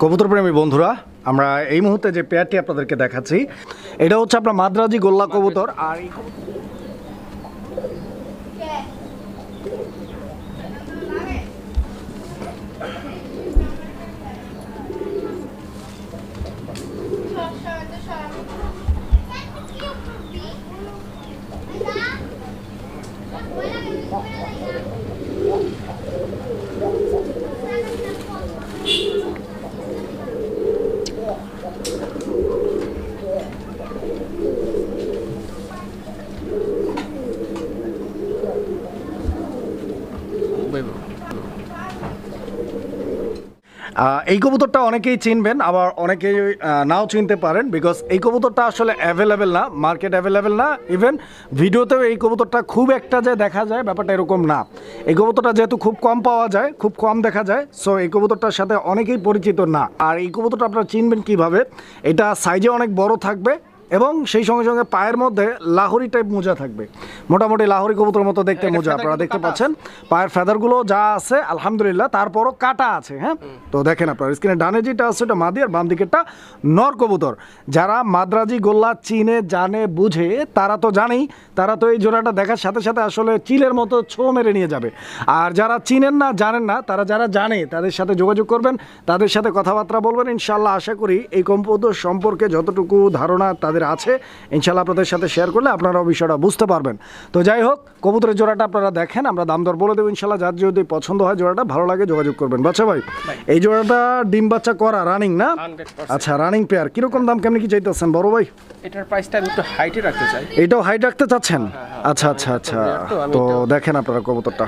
কবুতর প্রেমী বন্ধুরা, আমরা এই মুহূর্তে যে পেয়ারটি আপনাদেরকে দেখাচ্ছি, এটা হচ্ছে আপনার মাদ্রাজি গোল্লা কবুতর, আর এই কবুতর- এই কবুতরটা অনেকেই চিনবেন, আবার অনেকেই নাও চিনতে পারেন বিকজ এই কবুতরটা আসলে অ্যাভেলেবেল না মার্কেট অ্যাভেলেবেল না ইভেন ভিডিওতেও এই কবুতরটা খুব একটা যে দেখা যায়, ব্যাপারটা এরকম না। এই কবুতরটা যেহেতু খুব কম পাওয়া যায়, খুব কম দেখা যায় সো এই কবুতরটার সাথে অনেকেই পরিচিত না। আর এই কবুতরটা আপনারা চিনবেন কীভাবে, এটা সাইজে অনেক বড় থাকবে এবং সেই সঙ্গে সঙ্গে পায়ের মধ্যে লাহোরি টাইপ মোজা থাকবে। মোটামুটি লাহরি কবুতর মতো দেখতে মোজা আপনারা দেখতে পাচ্ছেন। পায়ের ফেদারগুলো যা আছে আলহামদুলিল্লাহ তারপরও কাটা আছে হ্যাঁ? তো দেখেন আপনার স্ক্রিনে ডানে যেটা আছে ওটা মাদি আর বাম দিকেরটা নর কবুতর। যারা মাদ্রাজি গোল্লা চিনে জানে বুঝে তারা তো জানেই তারা তো এই জোড়াটা দেখার সাথে সাথে আসলে চিলের মতো ছো মেরে নিয়ে যাবে। আর যারা চিনেন না জানেন না তারা যারা জানে তাদের সাথে যোগাযোগ করবেন তাদের সাথে কথাবার্তা বলবেন ইনশাল্লাহ আশা করি এই কম্পিউটার সম্পর্কে যতটুকু ধারণা তাদের আছে। ইনশাল্লাহ আপনাদের সাথে শেয়ার করলে আপনারাও বিষয়টা বুঝতে পারবেন। তো যাই হোক কবুতরের জোড়াটা আপনারা দেখেন আমরা দাম দর বলে দেবো ইনশাল্লাহ যার যদি পছন্দ হয় জোড়াটা ভালো লাগে যোগাযোগ করবেন। বাচ্চা ভাই এই জোড়াটা ডিম বাচ্চা করা রানিং না? আচ্ছা রানিং পেয়ার কীরকম দাম কেমনি কি চাইতেছেন বড় ভাই? এটার প্রাইসটা একটু হাইটে রাখতে চাই। এটাও হাইট রাখতে চাচ্ছেন? আচ্ছা আচ্ছা আচ্ছা। তো দেখেন আপনারা কবুতরটা।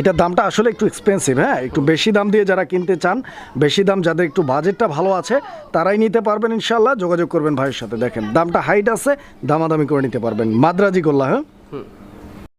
এটার দামটা আসলে একটু এক্সপেন্সিভ হ্যাঁ? একটু বেশি দাম দিয়ে যারা কিনতে চান বেশি দাম যাদের একটু বাজেটটা ভালো আছে তারাই নিতে পারবেন ইনশাল্লাহ যোগাযোগ করবেন ভাইয়ের সাথে। দেখেন দামটা হাইট আছে দামাদামি করে নিতে পারবেন। মাদ্রাজি গোল্লা হ্যাঁ?